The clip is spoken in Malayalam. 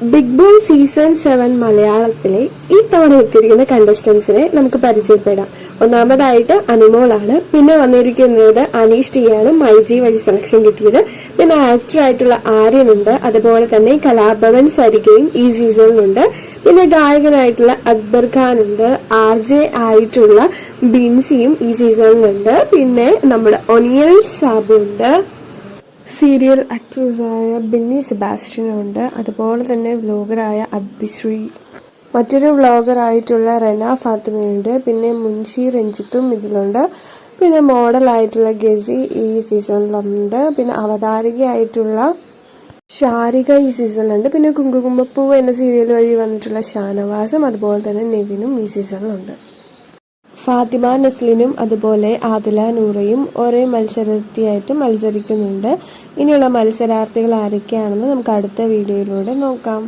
ബിഗ് ബോസ് സീസൺ സെവൻ മലയാളത്തിലെ ഈ തവണ എത്തിയിരിക്കുന്ന കണ്ടസ്റ്റൻസിനെ നമുക്ക് പരിചയപ്പെടാം. ഒന്നാമതായിട്ട് അനുമോളാണ്. പിന്നെ വന്നിരിക്കുന്നത് അനീഷ് ടി ആണ് മൈജി വഴി സെലക്ഷൻ കിട്ടിയത്. പിന്നെ ആക്ടർ ആയിട്ടുള്ള ആര്യനുണ്ട്. അതുപോലെ തന്നെ കലാഭവൻ സരികയും ഈ സീസണിലുണ്ട് പിന്നെ ഗായകനായിട്ടുള്ള അക്ബർ ഖാൻ ഉണ്ട് ആർ ജെ ആയിട്ടുള്ള ബിൻസിയും ഈ സീസണിലുണ്ട് പിന്നെ നമ്മുടെ ഒനിയൽ സാബു ഉണ്ട് സീരിയൽ ആക്ട്രസായ ബിന്നി സെബാസ്റ്റ്യൻ ഉണ്ട്. അതുപോലെ തന്നെ വ്ലോഗറായ അബിശ്രീ മറ്റൊരു വ്ലോഗറായിട്ടുള്ള റെന ഫാത്തിമയുണ്ട്. പിന്നെ മുൻഷി രഞ്ജിത്തും ഇതിലുണ്ട്. പിന്നെ മോഡലായിട്ടുള്ള ഗസി ഈ സീസണിലുണ്ട്. പിന്നെ അവതാരികയായിട്ടുള്ള ഷാരിക ഈ സീസണിലുണ്ട്. പിന്നെ കുങ്കുകുമ്പപ്പൂ എന്ന സീരിയൽ വഴി വന്നിട്ടുള്ള ഷാനവാസും അതുപോലെ തന്നെ നെവിനും ഈ സീസണിലുണ്ട്. ഫാത്തിമ നസ്ലിനും അതുപോലെ ആദില നൂറയും ഒരേ മത്സരാർത്ഥിയായിട്ട് മത്സരിക്കുന്നുണ്ട്. ഇനിയുള്ള മത്സരാർത്ഥികൾ ആരൊക്കെയാണെന്ന് നമുക്ക് അടുത്ത വീഡിയോയിലൂടെ നോക്കാം.